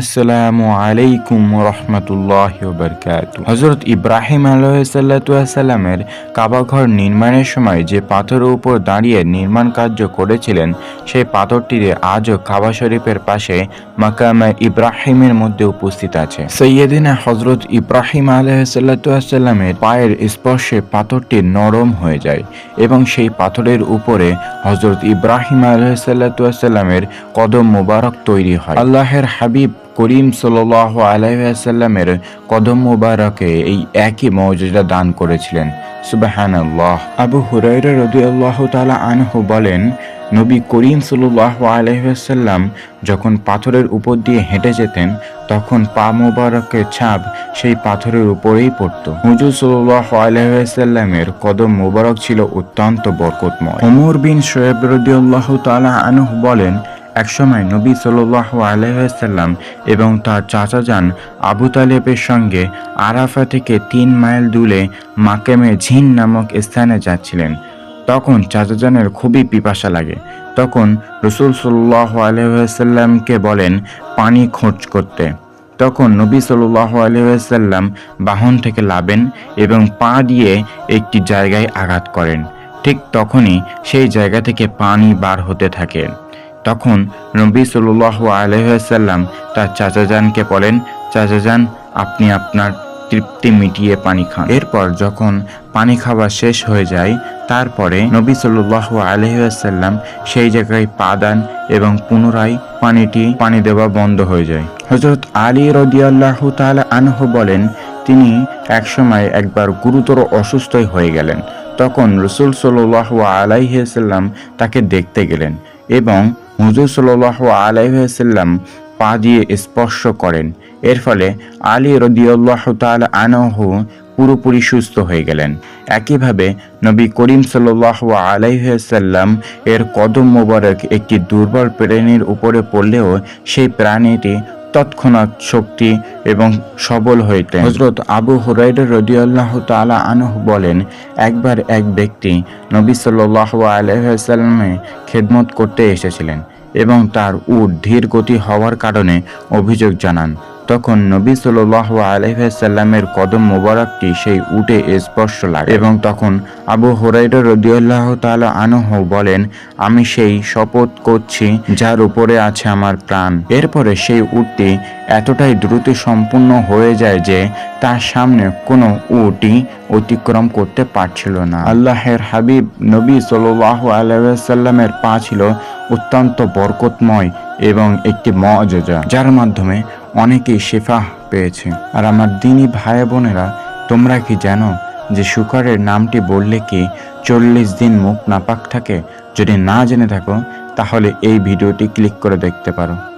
আসসালামু আলাইকুম রহমতুল্লাহ বরকাত হজরত ইব্রাহিম আলহামের কাবাঘর নির্মাণের সময় যে পাথরের উপর দাঁড়িয়ে নির্মাণ কার্য করেছিলেন, সেই পাথরটিতে আজও কাবা শরীফের পাশে মাকামে ইব্রাহিমের মধ্যে উপস্থিত আছে। সৈয়দিনা হজরত ইব্রাহিম আলহামের পায়ের স্পর্শে পাথরটি নরম হয়ে যায় এবং সেই পাথরের উপরে হজরত ইব্রাহিম আলহামের কদম মুবারক তৈরি হয়। আল্লাহের হাবিব করিম সাল আলাইসাল্লামের কদম মুবারকে এই একই মর্যাদা দান করেছিলেন। সুবাহান আল্লাহ আবু হুরাইরা রদি আল্লাহ তালা আনহু বলেন, নবী করিম সাল্লাহ আলহাম যখন পাথরের উপর দিয়ে হেঁটে যেতেন, তখন পা মুবারকের ছাপ সেই পাথরের উপরেই পড়ত। হুজুর সাল্লাহ আলহামের কদম মুবারক ছিল অত্যন্ত বরকতময়। ওমর বিন শোয়েব রদিউল্লাহ তালা আনহু বলেন একসময় নবী সাল্লাহ আলহাম এবং তার চাচা যান আবু তালেবের সঙ্গে আরাফা থেকে তিন মাইল দূরে মাকেমে ঝিন নামক স্থানে যাচ্ছিলেন। তখন চাচাজানের খুবই পিপাসা লাগে। তখন রসুল সাল্লাহ বলেন, পানি খোঁজ করতে। তখন নবী সাল্লাহ আলহাম বাহন থেকে লাবেন এবং পা দিয়ে একটি জায়গায় আঘাত করেন। ঠিক তখনই সেই জায়গা থেকে পানি বার হতে থাকে। তখন নবী সাল্লাহ আলহাম তার চাচাজানকে বলেন, চাচাজান, আপনি আপনার তৃপ্তি মিটিয়ে পানি খান। এরপর যখন পানি খাওয়া শেষ হয়ে যায়, তারপরে নবী সাল্লাহ আলহাম সেই জায়গায় পা দেন এবং পুনরায় পানিটি পানি দেওয়া বন্ধ হয়ে যায়। হজরত আলী রদিয়াল্লাহ তাল আনহু বলেন, তিনি একসময় একবার গুরুতর অসুস্থই হয়ে গেলেন। তখন রসুল সাল্লাহ আলাইসাল্লাম তাকে দেখতে গেলেন এবং হুজুর সাল্লাহ আলাইসাল্লাম পা দিয়ে স্পর্শ করেন। এর ফলে আলী রদিউল্লাহ তাল আনহু পুরোপুরি সুস্থ হয়ে গেলেন। একইভাবে নবী করিম সাল্লাহ আলাইসাল্লাম এর কদম মোবারক একটি দুর্বল প্রাণীর উপরে পড়লেও সেই প্রাণীটি তৎক্ষণাৎ শক্তি এবং সবল হইতেন। হজরত আবু হুরাইড রদিয়াল্লাহ তালা আনহ বলেন, একবার এক ব্যক্তি নবী সাল্লাহ আলহামে খেদমত করতে এসেছিলেন এবং তার উট ধীর গতি হওয়ার কারণে অভিযোগ জানান। তখন নবী সাল্লাহ আলহামের কদম মোবারকটি সেই উটে স্পর্শ লাগে। এবং তখন আবু হরাইড রদিউল্লাহ তালা আনহ বলেন, আমি সেই শপথ করছি যার উপরে আছে আমার প্রাণ। এরপরে সেই উটটি এতটাই দ্রুত সম্পূর্ণ হয়ে যায় যে তার সামনে কোনো উটই অতিক্রম করতে পারছিল না। আল্লাহের হাবিব নবী সাল্লাহ আলাইসাল্লামের পা ছিল অত্যন্ত বরকতময় এবং একটি মজা যার মাধ্যমে অনেকেই শেফা পেয়েছে। আর আমার দিনী ভাই বোনেরা, তোমরা কি জানো যে শুকরের নামটি বললে কি চল্লিশ দিন মুখ নাপাক থাকে? যদি না জেনে থাকো, তাহলে এই ভিডিওটি ক্লিক করে দেখতে পারো।